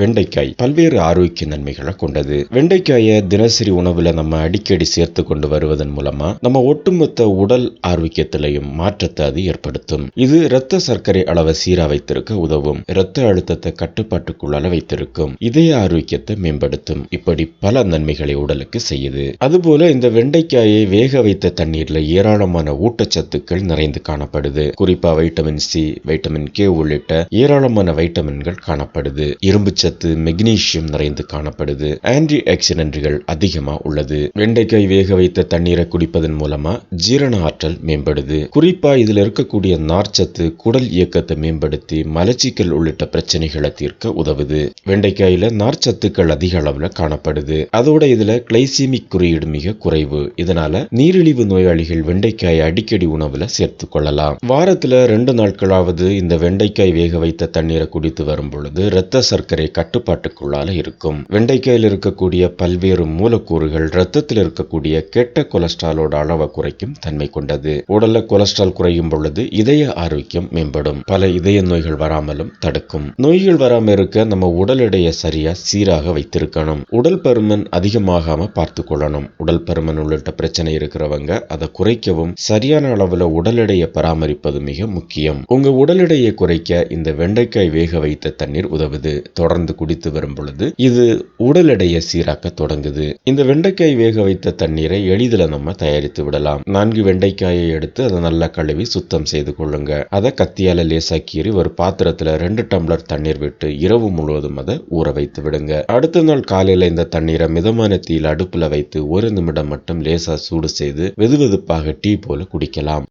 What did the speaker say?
வெண்டைக்காய் பல்வேறு ஆரோக்கிய நன்மைகளை கொண்டது. வெண்டைக்காயை தினசரி உணவுல நம்ம அடிக்கடி சேர்த்து கொண்டு வருவதன் மூலமா நம்ம ஒட்டுமொத்த உடல் ஆரோக்கியத்திலையும் மாற்றத்தை அது ஏற்படுத்தும். இது இரத்த சர்க்கரை அளவை சீரா வைத்திருக்க உதவும். இரத்த அழுத்தத்தை கட்டுப்பாட்டுக்குள்ளால வைத்திருக்கும். இதய ஆரோக்கியத்தை மேம்படுத்தும். இப்படி பல நன்மைகளை உடலுக்கு செய்யுது. அதுபோல இந்த வெண்டைக்காயை வேக வைத்த தண்ணீர்ல ஏராளமான ஊட்டச்சத்துக்கள் நிறைந்து காணப்படுது. குறிப்பா வைட்டமின் சி வைட்டமின் கே உள்ளிட்ட ஏராளமான வைட்டமின்கள் காணப்படுது. இரும்பு சத்து மெக்னீசியம் நிறைந்து காணப்படுது. ஆன்டி ஆக்சிடென்ட்கள் அதிகமா உள்ளது. வெண்டைக்காய் வேக வைத்த தண்ணீரை குடிப்பதன் மூலமா ஜீரண ஆற்றல் மேம்படுது. குறிப்பா இதுல இருக்கக்கூடிய நார்ச்சத்து குடல் இயக்கத்தை மேம்படுத்தி மலச்சிக்கல் உள்ளிட்ட பிரச்சனைகளை தீர்க்க உதவுது. வெண்டைக்காயில நார்ச்சத்துக்கள் அதிக அளவுல காணப்படுது. அதோட இதுல கிளைசிமிக் குறியீடு மிக குறைவு. இதனால நீரிழிவு நோயாளிகள் வெண்டைக்காயை அடிக்கடி உணவுல சேர்த்து கொள்ளலாம். வாரத்துல ரெண்டு நாட்களாவது இந்த வெண்டைக்காய் வேக வைத்த தண்ணீரை குடித்து வரும் பொழுது இரத்த சர்க்கரை கட்டுப்பாட்டுக்குள்ளால இருக்கும். வெண்டைக்காயில் இருக்கக்கூடிய பல்வேறு மூலக்கூறுகள் ரத்தத்தில் இருக்கக்கூடிய கெட்ட கொலஸ்ட்ராலோட அளவை குறைக்கும் தன்மை கொண்டது. உடல்ல கொலஸ்ட்ரால் குறையும் பொழுது இதய ஆரோக்கியம் மேம்படும். பல இதய நோய்கள் வராமலும் தடுக்கும். நோய்கள் வராம இருக்க நம்ம உடல் எடையை சரியா சீராக வைத்திருக்கணும். உடல் பருமன் அதிகமாகாம பார்த்து கொள்ளணும் உடல் பருமன் உள்ளிட்ட பிரச்சனை இருக்கிறவங்க அதை குறைக்கவும் சரியான அளவுல உடல் எடையை பராமரிப்பது மிக முக்கியம். உங்க உடல் எடையை குறைக்க இந்த வெண்டைக்காய் வேக வைத்த தண்ணீர் உதவுது. தொடர்ந்து குடித்து வரும் பொழுது இது உடல் எடையை சீராக்க தொடங்குது. இந்த வெண்டைக்காய் வேக வைத்த தண்ணீரை எளிதில் நம்ம தயாரித்து விடலாம். நான்கு வெண்டைக்காயை எடுத்து அதை நல்லா கழுவி சுத்தம் செய்து கொள்ளுங்க. அதை கத்தியால லேசா கீறி ஒரு பாத்திரத்துல ரெண்டு டம்ளர் தண்ணீர் விட்டு இரவு முழுவதும் அதை ஊற வைத்து விடுங்க. அடுத்த நாள் காலையில இந்த தண்ணீரை மிதமான தீயில் அடுப்புல வைத்து ஒரு நிமிடம் மட்டும் லேசா சூடு செய்து வெதுவெதுப்பாக டீ போல குடிக்கலாம்.